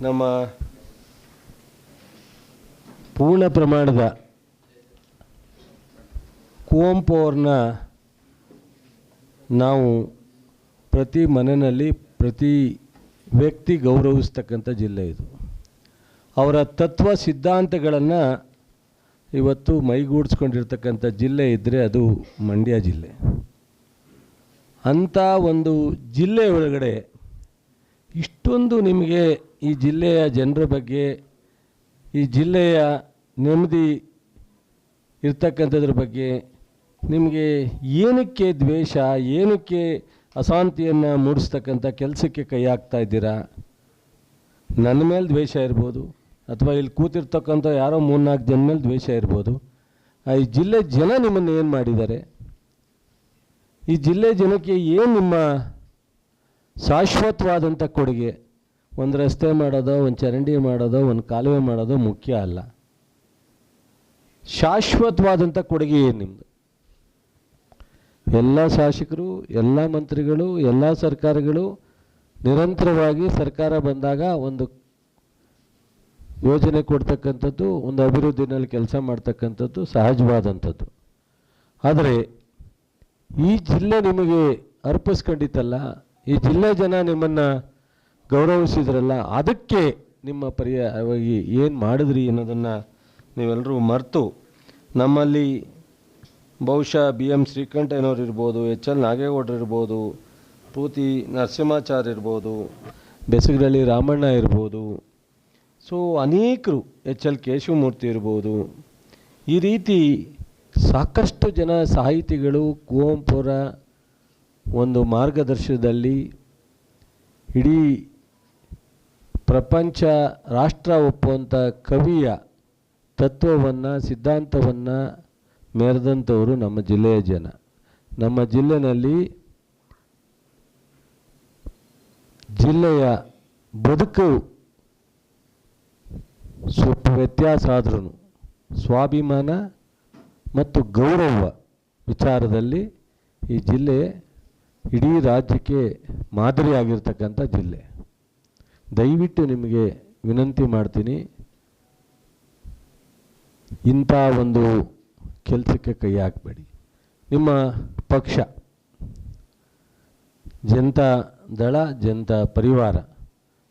ನಮ್ಮ ಪೂರ್ಣ ಪ್ರಮಾಣದ ಕುವೆಂಪು ಅವ್ರನ್ನ ನಾವು ಪ್ರತಿ ಮನೆಯಲ್ಲಿ ಪ್ರತಿ ವ್ಯಕ್ತಿ ಗೌರವಿಸ್ತಕ್ಕಂಥ ಜಿಲ್ಲೆ ಇದು. ಅವರ ತತ್ವ ಸಿದ್ಧಾಂತಗಳನ್ನು ಇವತ್ತು ಮೈಗೂಡಿಸ್ಕೊಂಡಿರ್ತಕ್ಕಂಥ ಜಿಲ್ಲೆ ಇದ್ದರೆ ಅದು ಮಂಡ್ಯ ಜಿಲ್ಲೆ. ಅಂಥ ಒಂದು ಜಿಲ್ಲೆ ಒಳಗಡೆ ಇಷ್ಟೊಂದು ನಿಮಗೆ ಈ ಜಿಲ್ಲೆಯ ಜನರ ಬಗ್ಗೆ, ಈ ಜಿಲ್ಲೆಯ ನೆಮ್ಮದಿ ಇರ್ತಕ್ಕಂಥದ್ರ ಬಗ್ಗೆ ನಿಮಗೆ ಏನಕ್ಕೆ ದ್ವೇಷ, ಏನಕ್ಕೆ ಅಶಾಂತಿಯನ್ನು ಮೂಡಿಸ್ತಕ್ಕಂಥ ಕೆಲಸಕ್ಕೆ ಕೈ ಹಾಕ್ತಾ ಇದ್ದೀರಾ? ನನ್ನ ಮೇಲೆ ದ್ವೇಷ ಇರ್ಬೋದು, ಅಥವಾ ಇಲ್ಲಿ ಕೂತಿರ್ತಕ್ಕಂಥ ಯಾರೋ ಮೂರ್ನಾಲ್ಕು ಜನ ಮೇಲೆ ದ್ವೇಷ ಇರ್ಬೋದು. ಈ ಜಿಲ್ಲೆ ಜನ ನಿಮ್ಮನ್ನು ಏನು ಮಾಡಿದ್ದಾರೆ? ಈ ಜಿಲ್ಲೆ ಜನಕ್ಕೆ ಏನು ನಿಮ್ಮ ಶಾಶ್ವತವಾದಂಥ ಕೊಡುಗೆ? ಒಂದು ರಸ್ತೆ ಮಾಡೋದು, ಒಂದು ಚರಂಡಿ ಮಾಡೋದು, ಒಂದು ಕಾಲುವೆ ಮಾಡೋದು ಮುಖ್ಯ ಅಲ್ಲ. ಶಾಶ್ವತವಾದಂಥ ಕೊಡುಗೆ ಏನು ನಿಮ್ಮದು ಎಲ್ಲ ಶಾಸಕರು, ಎಲ್ಲ ಮಂತ್ರಿಗಳು, ಎಲ್ಲ ಸರ್ಕಾರಗಳು ನಿರಂತರವಾಗಿ ಸರ್ಕಾರ ಬಂದಾಗ ಒಂದು ಯೋಜನೆ ಕೊಡ್ತಕ್ಕಂಥದ್ದು, ಒಂದು ಅಭಿವೃದ್ಧಿನಲ್ಲಿ ಕೆಲಸ ಮಾಡ್ತಕ್ಕಂಥದ್ದು ಸಹಜವಾದಂಥದ್ದು. ಆದರೆ ಈ ಜಿಲ್ಲೆ ನಿಮಗೆ ಅರ್ಪಿಸ್ಕೊಂಡಿತ್ತಲ್ಲ, ಈ ಜಿಲ್ಲೆ ಜನ ನಿಮ್ಮನ್ನು ಗೌರವಿಸಿದ್ರಲ್ಲ, ಅದಕ್ಕೆ ನಿಮ್ಮ ಪರ್ಯಾಯವಾಗಿ ಏನು ಮಾಡಿದ್ರಿ ಅನ್ನೋದನ್ನು ನೀವೆಲ್ಲರೂ ಮರೆತು, ನಮ್ಮಲ್ಲಿ ಬಹುಶಃ ಬಿ ಎಂ ಶ್ರೀಕಂಠಯ್ಯನವ್ರು ಇರ್ಬೋದು, ಎಚ್ ಎಲ್ ನಾಗೇಗೌಡರು ಇರ್ಬೋದು, ಪೂತಿ ನರಸಿಂಹಾಚಾರ್ಯ ಇರ್ಬೋದು ಬೆಸಗರಳ್ಳಿ ರಾಮಣ್ಣ ಇರ್ಬೋದು, ಸೊ ಅನೇಕರು ಎಚ್ ಎಲ್ ಕೇಶವಮೂರ್ತಿ ಇರ್ಬೋದು, ಈ ರೀತಿ ಸಾಕಷ್ಟು ಜನ ಸಾಹಿತಿಗಳು ಕುವೆಂಪುರ ಒಂದು ಮಾರ್ಗದರ್ಶನದಲ್ಲಿ ಇಡೀ ಪ್ರಪಂಚ ರಾಷ್ಟ್ರ ಒಪ್ಪುವಂಥ ಕವಿಯ ತತ್ವವನ್ನು, ಸಿದ್ಧಾಂತವನ್ನು ಮೆರೆದಂಥವರು ನಮ್ಮ ಜಿಲ್ಲೆಯ ಜನ. ನಮ್ಮ ಜಿಲ್ಲೆಯಲ್ಲಿ ಜಿಲ್ಲೆಯ ಬದುಕು ಸ್ವಲ್ಪ ವ್ಯತ್ಯಾಸ ಆದ್ರೂ ಸ್ವಾಭಿಮಾನ ಮತ್ತು ಗೌರವ ವಿಚಾರದಲ್ಲಿ ಈ ಜಿಲ್ಲೆ ಇಡೀ ರಾಜ್ಯಕ್ಕೆ ಮಾದರಿಯಾಗಿರ್ತಕ್ಕಂಥ ಜಿಲ್ಲೆ. ದಯವಿಟ್ಟು ನಿಮಗೆ ವಿನಂತಿ ಮಾಡ್ತೀನಿ, ಇಂಥ ಒಂದು ಕೆಲಸಕ್ಕೆ ಕೈ ಹಾಕಬೇಡಿ. ನಿಮ್ಮ ಪಕ್ಷ, ಜನತಾ ದಳ, ಜನತಾ ಪರಿವಾರ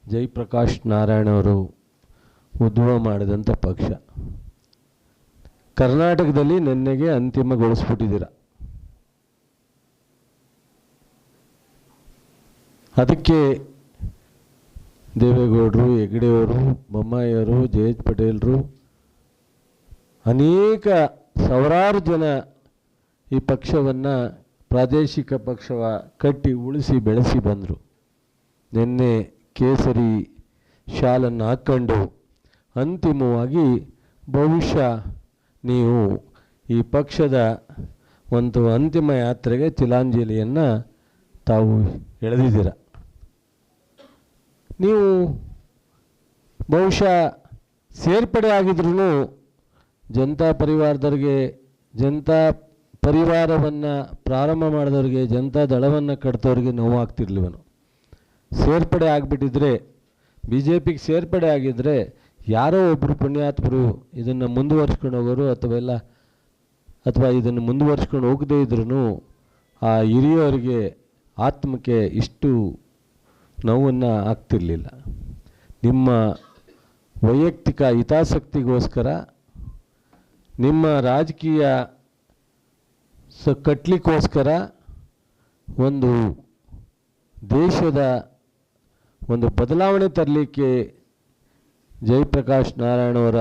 ಜಯಪ್ರಕಾಶ್ ನಾರಾಯಣ ಅವರು ಉದ್ಭವ ಮಾಡಿದಂಥ ಪಕ್ಷ. ಕರ್ನಾಟಕದಲ್ಲಿ ನಿನ್ನೆಗೆ ಅಂತಿಮಗೊಳಿಸ್ಬಿಟ್ಟಿದ್ದೀರ. ಅದಕ್ಕೆ ದೇವೇಗೌಡರು ಹೆಗ್ಡೆಯವರು ಬೊಮ್ಮಾಯಿಯವರು ಜಯೇಶ್ ಪಟೇಲರು, ಅನೇಕ ಸಾವಿರಾರು ಜನ ಈ ಪಕ್ಷವನ್ನು ಪ್ರಾದೇಶಿಕ ಪಕ್ಷವ ಕಟ್ಟಿ, ಉಳಿಸಿ, ಬೆಳೆಸಿ ಬಂದರು. ನಿನ್ನೆ ಕೇಸರಿ ಶಾಲನ್ನು ಹಾಕ್ಕೊಂಡು ಅಂತಿಮವಾಗಿ ಬಹುಶಃ ನೀವು ಈ ಪಕ್ಷದ ಒಂದು ಅಂತಿಮ ಯಾತ್ರೆಗೆ ತಿಲಾಂಜಲಿಯನ್ನು ತಾವು ಎಳೆದಿದ್ದೀರ? ನೀವು ಬಹುಶಃ ಸೇರ್ಪಡೆ ಆಗಿದ್ರೂ ಜನತಾ ಪರಿವಾರದವ್ರಿಗೆ, ಜನತಾ ಪರಿವಾರವನ್ನು ಪ್ರಾರಂಭ ಮಾಡಿದವ್ರಿಗೆ, ಜನತಾ ದಳವನ್ನು ಕಟ್ತವ್ರಿಗೆ ನೋವಾಗ್ತಿರ್ಲಿವನು. ಸೇರ್ಪಡೆ ಆಗಿಬಿಟ್ಟಿದ್ರೆ ಬಿ ಜೆ ಪಿಗೆ ಸೇರ್ಪಡೆ ಆಗಿದ್ದರೆ ಯಾರೋ ಒಬ್ಬರು ಪುಣ್ಯಾತ್ಮರು ಇದನ್ನು ಮುಂದುವರ್ಸ್ಕೊಂಡು ಹೋಗೋರು ಅಥವಾ ಎಲ್ಲ, ಅಥವಾ ಇದನ್ನು ಮುಂದುವರ್ಸ್ಕೊಂಡು ಹೋಗದೇ ಇದ್ರೂ ಆ ಹಿರಿಯವರಿಗೆ ಆತ್ಮಕ್ಕೆ ಇಷ್ಟು ನೋವನ್ನು ಆಗ್ತಿರಲಿಲ್ಲ. ನಿಮ್ಮ ವೈಯಕ್ತಿಕ ಹಿತಾಸಕ್ತಿಗೋಸ್ಕರ ನಿಮ್ಮ ರಾಜಕೀಯ ಸ ಕಟ್ಟಲಿಕ್ಕೋಸ್ಕರ ಒಂದು ದೇಶದ ಒಂದು ಬದಲಾವಣೆ ತರಲಿಕ್ಕೆ ಜಯಪ್ರಕಾಶ್ ನಾರಾಯಣವರ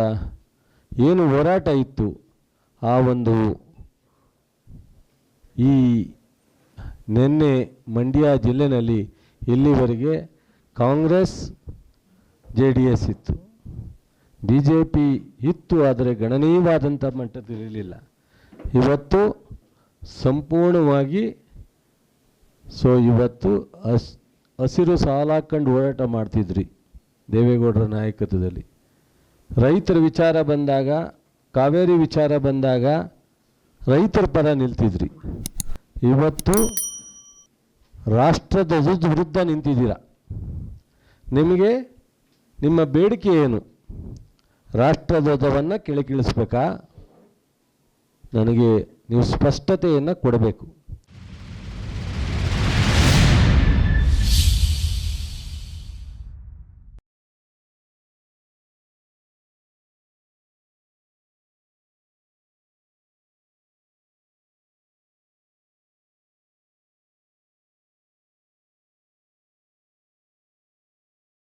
ಏನು ಹೋರಾಟ ಇತ್ತು, ಆ ಒಂದು ಈ ನಿನ್ನೆ ಮಂಡ್ಯ ಜಿಲ್ಲೆನಲ್ಲಿ ಇಲ್ಲಿವರೆಗೆ ಕಾಂಗ್ರೆಸ್, ಜೆ ಡಿ ಎಸ್ ಇತ್ತು. ಬಿ ಜೆ ಪಿ ಇತ್ತು ಆದರೆ ಗಣನೀಯವಾದಂಥ ಮಟ್ಟದಲ್ಲಿರಲಿಲ್ಲ ಇವತ್ತು ಸಂಪೂರ್ಣವಾಗಿ ಸೊ ಇವತ್ತು ಹಸ್ ಹಸಿರು ಸಾಲಾಕೊಂಡು ಹೋರಾಟ ಮಾಡ್ತಿದ್ರಿ ದೇವೇಗೌಡರ ನಾಯಕತ್ವದಲ್ಲಿ. ರೈತರ ವಿಚಾರ ಬಂದಾಗ, ಕಾವೇರಿ ವಿಚಾರ ಬಂದಾಗ ರೈತರ ಪರ ನಿಲ್ತಿದ್ರಿ. ಇವತ್ತು ರಾಷ್ಟ್ರದ ವಿರುದ್ಧ ನಿಂತಿದ್ದೀರ? ನಿಮಗೆ ನಿಮ್ಮ ಬೇಡಿಕೆ ಏನು? ರಾಷ್ಟ್ರಧ್ವಜವನ್ನು ಕೆಳಗಿಳಿಸ್ಬೇಕಾ ನನಗೆ ನೀವು ಸ್ಪಷ್ಟತೆಯನ್ನು ಕೊಡಬೇಕು.